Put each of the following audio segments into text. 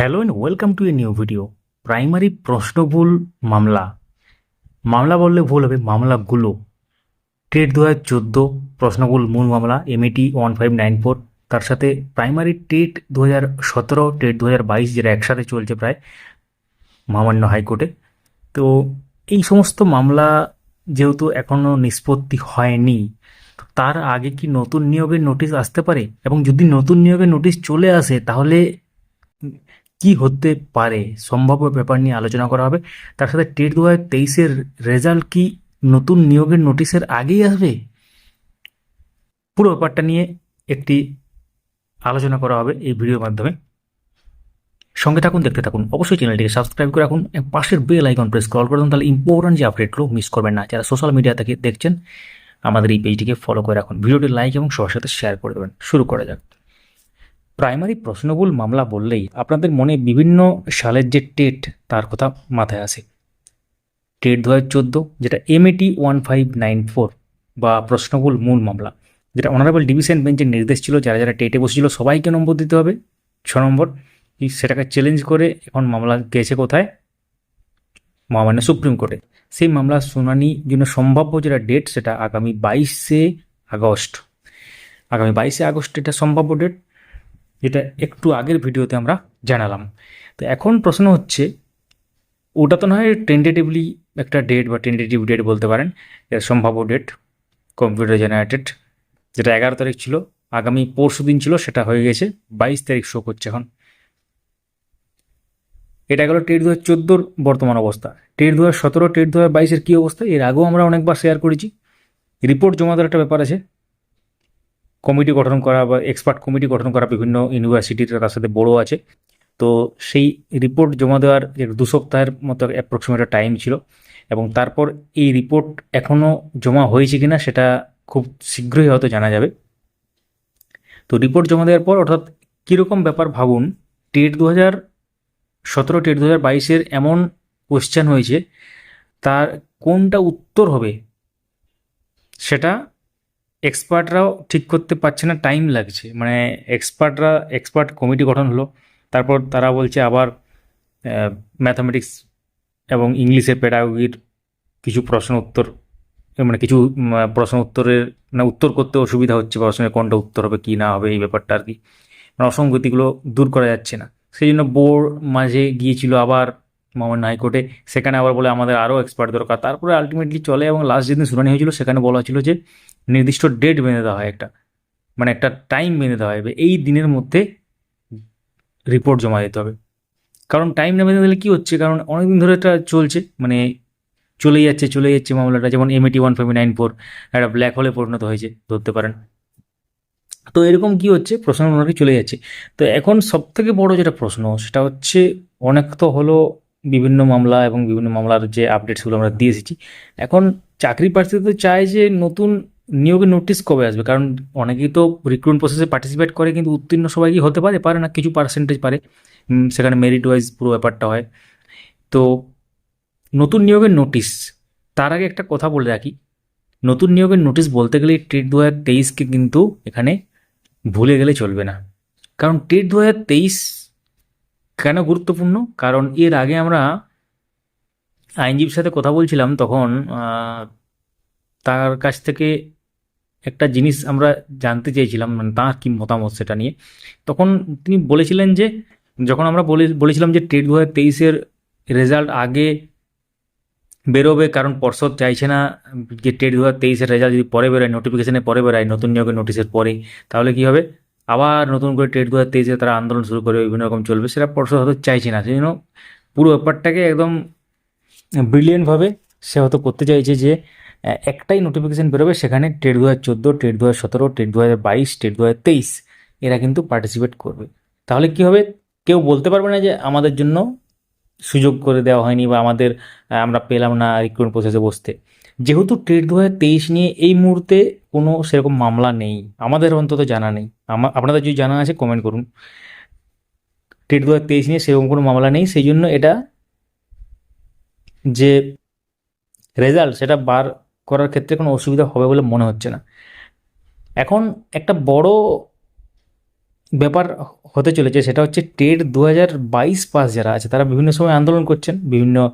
Hello and welcome to a new video primary প্রশ্নভুল মামলা। মামলা বললে ভুল হবে, মামলাগুলো। টেট দু হাজার চোদ্দ প্রশ্নভুল মূল মামলা MAT one five nine four তার সাথে প্রাইমারি টেট দু হাজার সতেরো টেট দু হাজার বাইশ, যেটা একসাথে চলছে প্রায় মহামান্য হাইকোর্টে। তো এই সমস্ত মামলা যেহেতু এখনও নিষ্পত্তি হয়নি তার আগে কি নতুন নিয়োগের নোটিশ আসতে পারে? এবং যদি নতুন নিয়োগের নোটিশ চলে আসে, তাহলে কি হতে পারে? সম্ভাব্য ব্যাপার নিয়ে আলোচনা করা হবে। তার সাথে টেট দু হাজার তেইশের রেজাল্ট কি নতুন নিয়োগের নোটিশের আগেই আসবে? পুরো ব্যাপারটা নিয়ে একটি আলোচনা করা হবে এই ভিডিওর মাধ্যমে। সঙ্গে থাকুন, দেখতে থাকুন। অবশ্যই চ্যানেলটিকে সাবস্ক্রাইব করে রাখুন পাশের বেল আইকন প্রেস কল করে দিন তাহলে ইম্পর্টেন্ট যে আপডেটগুলো মিস করবেন না, যারা সোশ্যাল মিডিয়া থেকে দেখছেন, আমাদের এই পেজটিকে ফলো করে রাখুন। ভিডিওটি লাইক এবং সবার সাথে শেয়ার করে দেবেন। শুরু করা যাক। প্রাইমারি প্রশ্নবুল মামলা বললেই আপনাদের মনে বিভিন্ন সালের যে টেট, তার কথা মাথায় আসে। টেট দু হাজার চোদ্দ, যেটা MAT one five nine four বা প্রশ্নবুল মূল মামলা, যেটা অনারেবল ডিভিশন বেঞ্চের নির্দেশ ছিল, যারা যারা টেটে বসেছিল সবাইকে নম্বর দিতে হবে, ছ নম্বর সেটাকে চ্যালেঞ্জ করে এখন মামলা গেছে কোথায়? মহামান্য সুপ্রিম কোর্টে সেই মামলার শুনানি জন্য সম্ভাব্য যেটা ডেট সেটা আগামী বাইশে আগস্ট। আগামী বাইশে আগস্ট এটা সম্ভাব্য ডেট যেটা একটু আগের ভিডিওতে আমরা জানালাম। তো এখন প্রশ্ন হচ্ছে, ওটা তো নয় টেন্টেটিভলি একটা ডেট বা টেন্টেটিভ ডেট বলতে পারেন সম্ভাব্য ডেট কম্পিউটার জেনারেটেড যেটা এগারো তারিখ ছিল, আগামী পরশু দিন ছিল, সেটা হয়ে গেছে, বাইশ তারিখ শো করছে এখন। এটা গেল টেট দু হাজার চোদ্দোর বর্তমান অবস্থা। টেট দু হাজার সতেরো, টেট দু হাজার বাইশের কী অবস্থা? এর আগেও আমরা অনেকবার শেয়ার করেছি। রিপোর্ট জমা দেওয়ার একটা ব্যাপার আছে। কমিটি গঠন করা বা এক্সপার্ট কমিটি গঠন করা বিভিন্ন ইউনিভার্সিটির তার সাথে বড় আছে। তো সেই রিপোর্ট জমা দেওয়ার দু সপ্তাহের মতো অ্যাপ্রক্সিমেট টাইম ছিল এবং তারপর এই রিপোর্ট এখনও জমা হয়েছে কিনা সেটা খুব শীঘ্রই হয়তো জানা যাবে। তো রিপোর্ট জমা দেওয়ার পর অর্থাৎ কীরকম ব্যাপার ভাবুন, টেট দু হাজার সতেরো, টেট দু হাজার বাইশের এমন কোশ্চেন হয়েছে, তার কোনটা উত্তর হবে সেটা এক্সপার্টরাও ঠিক করতে পারছে না টাইম লাগছে। মানে এক্সপার্টরা এক্সপার্ট কমিটি গঠন হলো, তারপর তারা বলছে আবার ম্যাথামেটিক্স এবং ইংলিশের পেডাগোগির কিছু প্রশ্ন উত্তর মানে কিছু প্রশ্ন উত্তরের মানে উত্তর করতে অসুবিধা হচ্ছে, প্রশ্নের কোনটা উত্তর হবে, কি না হবে, এই ব্যাপারটা আর কি। মানে অসঙ্গতিগুলো দূর করা যাচ্ছে না। সেই জন্য বোর্ড মাঝে গিয়েছিল আবার মামান্য হাইকোর্টে, সেখানে আবার বলে আমাদের আরও এক্সপার্ট দরকার। তারপরে আলটিমেটলি চলে এবং লাস্ট যেদিন শুনানি হয়েছিল, সেখানে বলা হয়েছিল যে নির্দিষ্ট ডেট বেঁধে দেওয়া হয় একটা। মানে একটা টাইম বেঁধে দেওয়া হবে এই দিনের মধ্যে রিপোর্ট জমা দিতে হবে। কারণ টাইম না বেঁধে দিলে কী হচ্ছে? কারণ অনেকদিন ধরে এটা চলছে। মানে চলেই যাচ্ছে চলে যাচ্ছে মামলাটা। যেমন MAT one five nine four একটা ব্ল্যাক হোলে পরিণত হয়েছে, ধরতে পারেন। তো এরকম কি হচ্ছে? প্রশ্ন মোটামুটি চলে যাচ্ছে। তো এখন সব থেকে বড় যেটা প্রশ্ন, সেটা হচ্ছে অনেক তো হলো বিভিন্ন মামলা এবং বিভিন্ন মামলার যে আপডেটসগুলো আমরা দিয়ে এসেছি। এখন চাকরি প্রার্থী তো চায় যে নতুন নিয়োগের নোটিশ কবে আসবে? কারণ অনেকেই তো রিক্রুটমেন্ট প্রসেসে পার্টিসিপেট করে, কিন্তু উত্তীর্ণ সবাই কি হতে পারে? পারে না, কিছু পার্সেন্টেজ পারে। সেখানে মেরিট ওয়াইজ পুরো ব্যাপারটা হয়। তো নতুন নিয়োগের নোটিশ তার আগে একটা কথা বলে রাখি। নতুন নিয়োগের নোটিশ বলতে গেলে টেট দু হাজার তেইশকে কিন্তু এখানে ভুলে গেলে চলবে না। কারণ টেট দু হাজার তেইশ কেন গুরুত্বপূর্ণ? কারণ এর আগে আমরা আইনজীবীর সাথে কথা বলছিলাম তখন তার কাছ থেকে একটা জিনিস আমরা জানতে চেয়েছিলাম মানে তার কী মতামত সেটা নিয়ে। তখন তিনি বলেছিলেন যে, যখন আমরা বলে, বলেছিলাম যে টেট দু হাজার তেইশের রেজাল্ট আগে বেরোবে, কারণ পর্ষদ চাইছে না যে টেট দু হাজার তেইশের রেজাল্ট যদি পরে বেরোয় নোটিফিকেশনে পরে বেরোয়, নতুন নিয়োগের নোটিশের পরে তাহলে কি হবে? আবার নতুন করে টেট দু হাজার তেইশে তারা আন্দোলন শুরু করে, বিভিন্ন রকম চলবে, সেটা পর্ষদ হয়তো চাইছে না। সেই জন্য পুরো ব্যাপারটাকে একদম ব্রিলিয়েন্টভাবে সে হয়তো করতে চাইছে যে একটাই নোটিফিকেশান বেরোবে, সেখানে টেট দু হাজার চোদ্দ টেট দু হাজার সতেরো টেট দু হাজার বাইশ টেট দু হাজার তেইশ, এরা কিন্তু পার্টিসিপেট করবে। তাহলে কি হবে? কেউ বলতে পারবে না যে আমাদের জন্য সুযোগ করে দেওয়া হয়নি বা আমাদের আমরা পেলাম না রিক্রুটমেন্ট প্রসেসে বসতে। যেহেতু টেট দু হাজার তেইশ নিয়ে এই মুহূর্তে কোনো সেরকম মামলা নেই, আমাদের অন্তত জানা নেই। আমা- আপনাদের যদি জানা আছে কমেন্ট করুন। টেট দু হাজার তেইশ নিয়ে সেরকম কোনো মামলা নেই, সেই জন্য এটা যে রেজাল্ট সেটা বার করার ক্ষেত্রে কোনো অসুবিধা হবে বলে মনে হচ্ছে না। এখন একটা বড় ব্যাপার হতে চলেছে, সেটা হচ্ছে টেট দু হাজার বাইশ পাস যারা আছে, তারা বিভিন্ন সময় আন্দোলন করছেন। বিভিন্ন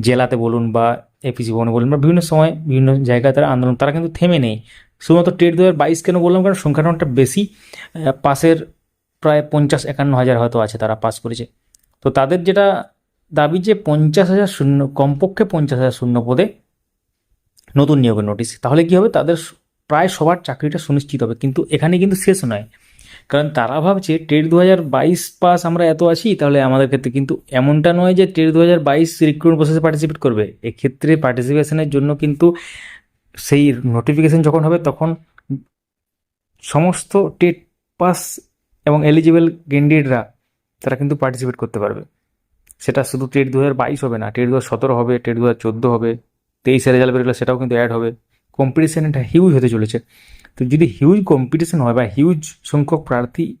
জেলাতে বলুন বা এপিসি ভবনে বলুন বা বিভিন্ন সময় বিভিন্ন জায়গায় তারা আন্দোলন, তারা কিন্তু থেমে নেই। শুধুমাত্র টেট দু হাজার বাইশ কেন বললাম? কারণ সংখ্যাটা অনেকটা বেশি। পাসের প্রায় পঞ্চাশ একান্ন হাজার হয়তো আছে তারা পাস করেছে। তো তাদের যেটা দাবি যে পঞ্চাশ হাজার শূন্য, কমপক্ষে পঞ্চাশ হাজার শূন্য পদে নতুন নিয়োগের নোটিশ তাহলে কি হবে? তাদের প্রায় সবার চাকরিটা সুনিশ্চিত হবে। কিন্তু এখানে কিন্তু শেষ নয়। কারণ তারা ভাবছে টেট দু হাজার বাইশ পাস আমরা এত আছি, তাহলে আমাদের ক্ষেত্রে কিন্তু এমনটা নয় যে টেট দু হাজার বাইশ রিক্রুটমেন্ট প্রসেসে পার্টিসিপেট করবে। এক্ষেত্রে পার্টিসিপেশনের জন্য কিন্তু সেই নোটিফিকেশন যখন হবে, তখন সমস্ত টেট পাস এবং এলিজিবল ক্যান্ডিডেটরা তারা কিন্তু পার্টিসিপেট করতে পারবে। সেটা শুধু টেট দু হাজার বাইশ হবে না টেট দু হাজার সতেরো হবে টেট দু হাজার চোদ্দ হবে। তেইশে রেজাল্ট বেরোলে সেটাও কিন্তু অ্যাড হবে। কম্পিটিশান এটা হিউজ হতে চলেছে। তো যদি হিউজ কম্পিটিশান হয় বা হিউজ সংখ্যক প্রার্থী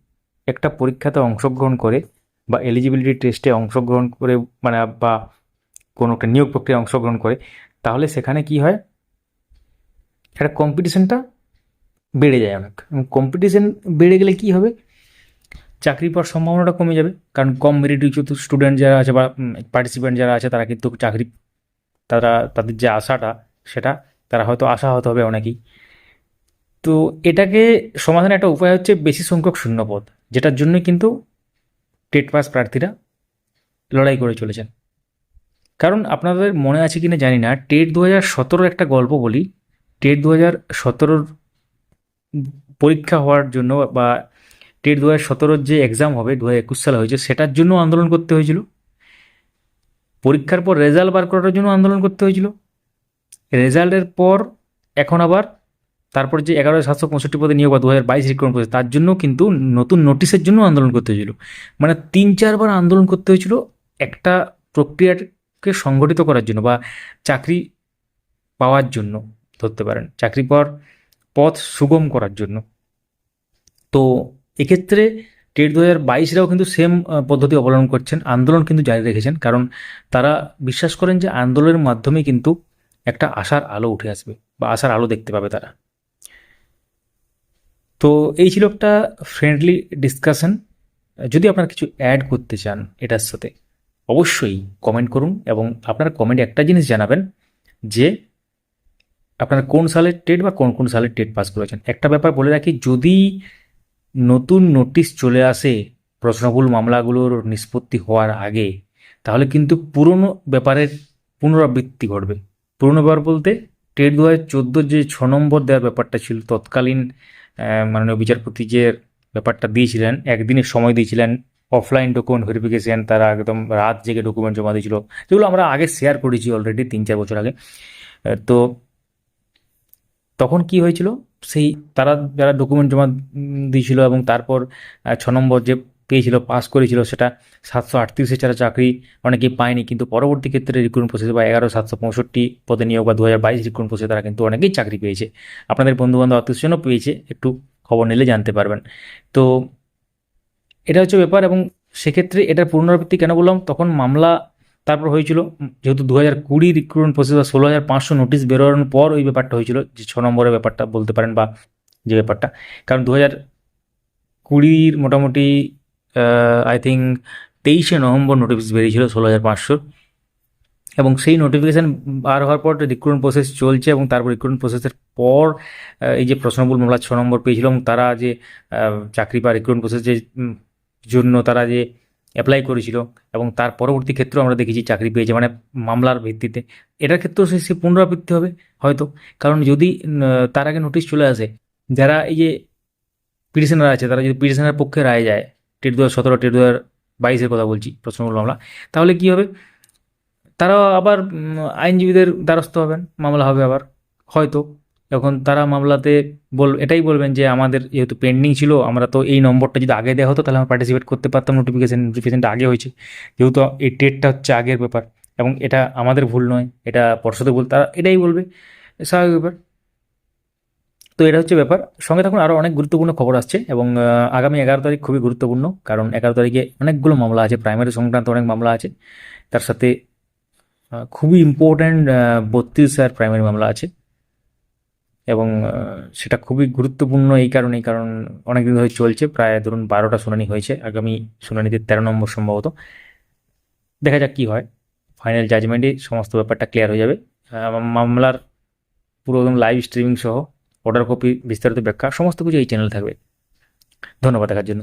একটা পরীক্ষাতে অংশগ্রহণ করে বা এলিজিবিলিটি টেস্টে অংশগ্রহণ করে মানে বা কোনো একটা নিয়োগ প্রক্রিয়ায় অংশগ্রহণ করে, তাহলে সেখানে কি হয়? একটা কম্পিটিশানটা বেড়ে যায় অনেক। কম্পিটিশান বেড়ে গেলে কি হবে? চাকরি পাওয়ার সম্ভাবনাটা কমে যাবে। কারণ কম মেরিটযুক্ত স্টুডেন্ট যারা আছে বা পার্টিসিপেন্ট যারা আছে, তারা কিন্তু চাকরি তারা, তাদের যে আশাটা, সেটা তারা হয়তো আশা হতে হবে অনেকেই। তো এটাকে সমাধানের একটা উপায় হচ্ছে বেশি সংখ্যক শূন্যপদ, যেটার জন্য কিন্তু টেট পাস প্রার্থীরা লড়াই করে চলেছেন। কারণ আপনাদের মনে আছে কিনা জানি না, টেট দু হাজার একটা গল্প বলি। টেট দু হাজার পরীক্ষা হওয়ার জন্য বা টেট দু হাজার যে এক্সাম হবে দু হাজার একুশ সালে হয়েছে, সেটার জন্য আন্দোলন করতে হয়েছিল। পরীক্ষার পর রেজাল্ট বার করার জন্য আন্দোলন করতে হয়েছিল। রেজাল্টের পর এখন আবার তারপর যে এগারো সাতশো পঁয়ষট্টি পদে নিয়োগ দু হাজার বাইশ তার জন্য কিন্তু নতুন নোটিশের জন্য আন্দোলন করতে হয়েছিল। মানে তিন চারবার আন্দোলন করতে হয়েছিল একটা প্রক্রিয়াকে সংগঠিত করার জন্য বা চাকরি পাওয়ার জন্য ধরতে পারেন। চাকরি পাওয়ার পথ সুগম করার জন্য। তো এক্ষেত্রে টেট দু হাজার বাইশরাও কিন্তু সেম পদ্ধতি অবলম্বন করছেন। আন্দোলন কিন্তু জারি রেখেছেন, কারণ তারা বিশ্বাস করেন যে আন্দোলনের মাধ্যমে কিন্তু একটা আশার আলো উঠে আসবে বা আশার আলো দেখতে পাবে তারা। তো এই ছিল একটা ফ্রেন্ডলি ডিসকাশন যদি আপনারা কিছু অ্যাড করতে চান এটার সাথে, অবশ্যই কমেন্ট করুন এবং আপনার কমেন্টে একটা জিনিস জানাবেন যে আপনারা কোন সালের টেট বা কোন কোন সালের টেট পাস করেছেন। একটা ব্যাপার বলে রাখি, যদি নতুন নোটিশ চলে আসে প্রশ্নভুল মামলাগুলোর নিষ্পত্তি হওয়ার আগে, তাহলে কিন্তু পুরনো ব্যাপারের পুনরাবৃত্তি ঘটবে। পুরনো ব্যাপার বলতে টেট দু হাজার চোদ্দোর যে ছ নম্বর দেওয়ার ব্যাপারটা ছিল, তৎকালীন মাননীয় বিচারপতি যে ব্যাপারটা দিয়েছিলেন, একদিনের সময় দিয়েছিলেন অফলাইন ডকুমেন্ট ভেরিফিকেশন তারা একদম রাত জেগে ডকুমেন্ট জমা দিয়েছিল। যেগুলো আমরা আগে শেয়ার করেছি অলরেডি তিন চার বছর আগে। তো তখন কি হয়েছিল? সেই তারা যারা ডকুমেন্ট জমা দিয়েছিল এবং তারপর ছ নম্বর যে পেয়েছিল পাস করেছিল, সেটা সাতশো আটত্রিশে ছাড়া চাকরি অনেকেই পায়নি। কিন্তু পরবর্তী ক্ষেত্রে রিক্রুটমেন্ট প্রসেসে বা এগারো, সাতশো পঁয়ষট্টি পদে নিয়োগ বা দু হাজার বাইশ রিক্রুটমেন্ট প্রসেসে তারা কিন্তু অনেকেই চাকরি পেয়েছে। আপনাদের বন্ধুবান্ধব আত্মীয়স্বজনও পেয়েছে, একটু খবর নিলে জানতে পারবেন। তো এটা হচ্ছে ব্যাপার এবং সেক্ষেত্রে এটার পুনরাবৃত্তি কেন বললাম? তখন মামলা তারপর হয়েছিল যেহেতু দু হাজার কুড়ি রিক্রুটমেন্ট প্রসেস বা ষোলো হাজার পাঁচশো নোটিশ বেরোনোর পর ওই ব্যাপারটা হয়েছিল, যে ছ নম্বরের ব্যাপারটা বলতে পারেন বা যে ব্যাপারটা। কারণ দু হাজার কুড়ির মোটামুটি আই থিঙ্ক তেইশে নভেম্বর নোটিফিকেশন বেরিয়েছিল ষোলো হাজার পাঁচশোর। এবং সেই নোটিফিকেশান বার হওয়ার পর রিক্রুটমেন্ট প্রসেস চলছে এবং তারপর রিক্রুটমেন্ট প্রসেসের পর এই যে প্রশ্নবুল মামলা ছ নম্বর পেয়েছিল এবং তারা যে চাকরি বা রিক্রুটমেন্ট প্রসেস যে জন্য তারা যে অ্যাপ্লাই করেছিল এবং তার পরবর্তী ক্ষেত্রেও আমরা দেখেছি চাকরি পেয়েছে মানে মামলার ভিত্তিতে। এটার ক্ষেত্রেও সে সে পুনরাবৃত্তি হবে হয়তো। কারণ যদি তার আগে নোটিশ চলে আসে, যারা এই যে পিটিশনার আছে, তারা যদি পিটিশনার পক্ষে রায় যায়, টেট দু হাজার সতেরো, টেট দু হাজার বাইশের কথা বলছি প্রশ্নমূল মামলা, তাহলে কি হবে? তারা আবার আইনজীবীদের দ্বারস্থ হবেন, মামলা হবে আবার, হয়তো। এখন তারা মামলাতে বল, এটাই বলবেন যে আমাদের যেহেতু পেন্ডিং ছিল, আমরা তো এই নম্বরটা যদি আগে দেওয়া হতো তাহলে আমরা পার্টিসিপেট করতে পারতাম নোটিফিকেশান নোটিফিকেশনটা আগে হয়েছে। যেহেতু এই ডেটটা হচ্ছে আগের ব্যাপার এবং এটা আমাদের ভুল নয়, এটা পর্ষদের ভুল, তারা এটাই বলবে, স্বাভাবিক ব্যাপার। তো এটা হচ্ছে ব্যাপার। সঙ্গে থাকুন আরও অনেক গুরুত্বপূর্ণ খবর আসছে এবং আগামী এগারো তারিখ খুবই গুরুত্বপূর্ণ, কারণ এগারো তারিখে অনেকগুলো মামলা আছে প্রাইমারি সংক্রান্ত অনেক মামলা আছে। তার সাথে খুবই ইম্পর্ট্যান্ট বত্রিশ আর প্রাইমারি মামলা আছে। এবং সেটা খুবই গুরুত্বপূর্ণ এই কারণেই, কারণ অনেক দিন ধরে চলছে, প্রায় ধরুন বারোটা শুনানি হয়েছে, আগামী শুনানিতে তেরো নম্বর সম্ভবত। দেখা যাক কী হয়। ফাইনাল জাজমেন্টে সমস্ত ব্যাপারটা ক্লিয়ার হয়ে যাবে। মামলার পুরো একদম লাইভ স্ট্রিমিং সহ অর্ডার কপি বিস্তারিত ব্যাখ্যা, সমস্ত কিছু এই চ্যানেল থাকবে। ধন্যবাদ দেখার জন্য।